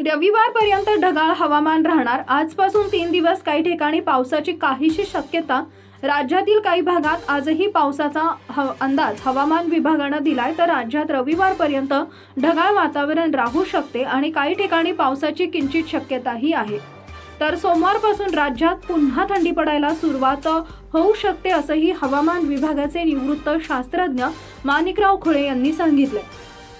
रविवारपर्यंत ढगाळ हवामान राहणार. आजपासून तीन दिवस काही ठिकाणी पावसाची काहीशी शक्यता. राज्यातील काही भागात आजही पावसाचा ह अंदाज हवामान विभागानं दिलाय. तर राज्यात रविवारपर्यंत ढगाळ वातावरण राहू शकते आणि काही ठिकाणी पावसाची किंचित शक्यताही आहे. तर सोमवारपासून राज्यात पुन्हा थंडी पडायला सुरुवात होऊ शकते असंही हवामान विभागाचे निवृत्त शास्त्रज्ञ माणिकराव खुळे यांनी सांगितले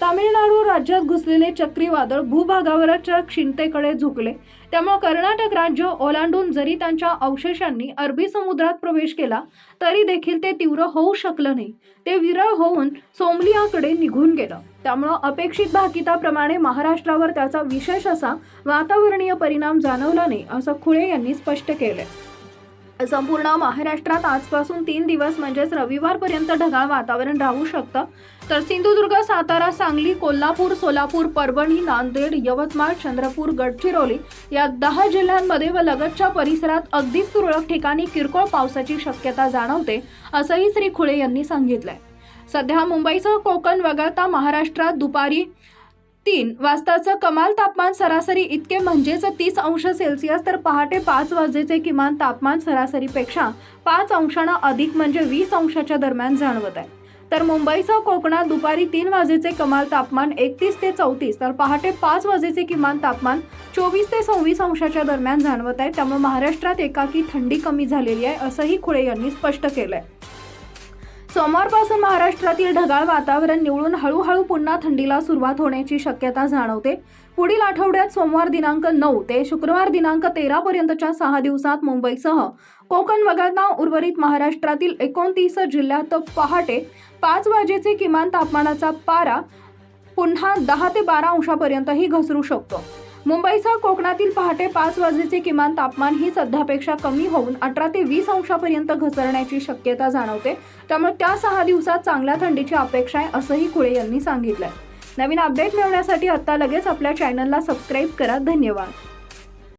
तामिळनाडू राज्यात घुसलेले चक्रीवादळ भूभागावरच्या क्षिणतेकडे झुकले. त्यामुळे कर्नाटक राज्य ओलांडून जरी त्यांच्या अवशेषांनी अरबी समुद्रात प्रवेश केला तरी देखील ते तीव्र होऊ शकलं नाही. ते विरळ होऊन सोमलियाकडे निघून गेलं. त्यामुळं अपेक्षित भाकिताप्रमाणे महाराष्ट्रावर त्याचा विशेष असा वातावरणीय परिणाम जाणवला नाही असं खुळे यांनी स्पष्ट केलं संपूर्ण महाराष्ट्रात आजपासून तीन दिवस म्हणजेच रविवारपर्यंत ढगाळ वातावरण राहू शकतं. तर सिंधुदुर्ग सातारा सांगली कोल्हापूर सोलापूर परभणी नांदेड यवतमाळ चंद्रपूर गडचिरोली या दहा जिल्ह्यांमध्ये व लगतच्या परिसरात अगदीच तुरळक ठिकाणी किरकोळ पावसाची शक्यता जाणवते असंही श्री खुळे यांनी सांगितलंय. सध्या मुंबईसह कोकण वगळता महाराष्ट्रात दुपारी तीन वाजताचं कमाल तापमान सरासरी इतके म्हणजेच तीस अंश सेल्सिअस तर पहाटे पाच वाजेचे किमान तापमान सरासरीपेक्षा पाच अंशांना अधिक म्हणजे वीस अंशाच्या दरम्यान जाणवत आहे. तर मुंबईसह कोकणात दुपारी तीन वाजेचे कमाल तापमान एकतीस ते चौतीस तर पहाटे पाच वाजेचे किमान तापमान चोवीस ते सव्वीस अंशाच्या दरम्यान जाणवत आहे. त्यामुळे महाराष्ट्रात एकाकी थंडी कमी झालेली आहे असंही खुळे यांनी स्पष्ट केलं आहे सोमवारपासून महाराष्ट्रातील ढगाळ वातावरण निवळून हळूहळू पुन्हा थंडीला सुरुवात होण्याची शक्यता जाणवते. पुढील आठवड्यात सोमवार दिनांक नऊ ते शुक्रवार दिनांक तेरा पर्यंतच्या सहा दिवसात मुंबईसह कोकण वगळता उर्वरित महाराष्ट्रातील एकोणतीस जिल्ह्यात पहाटे पाच वाजेचे किमान तापमानाचा पारा पुन्हा दहा ते बारा अंशापर्यंतही घसरू शकतो. मुंबईसह कोकणातील पहाटे पाच वाजेचे किमान तापमान ही सध्यापेक्षा कमी होऊन अठरा ते वीस अंशापर्यंत घसरण्याची शक्यता जाणवते. त्यामुळे त्या सहा दिवसात चांगल्या थंडीची अपेक्षा आहे असंही खुळे यांनी सांगितलंय. नवीन अपडेट मिळवण्यासाठी आत्ता लगेच आपल्या चॅनलला सबस्क्राईब करा. धन्यवाद.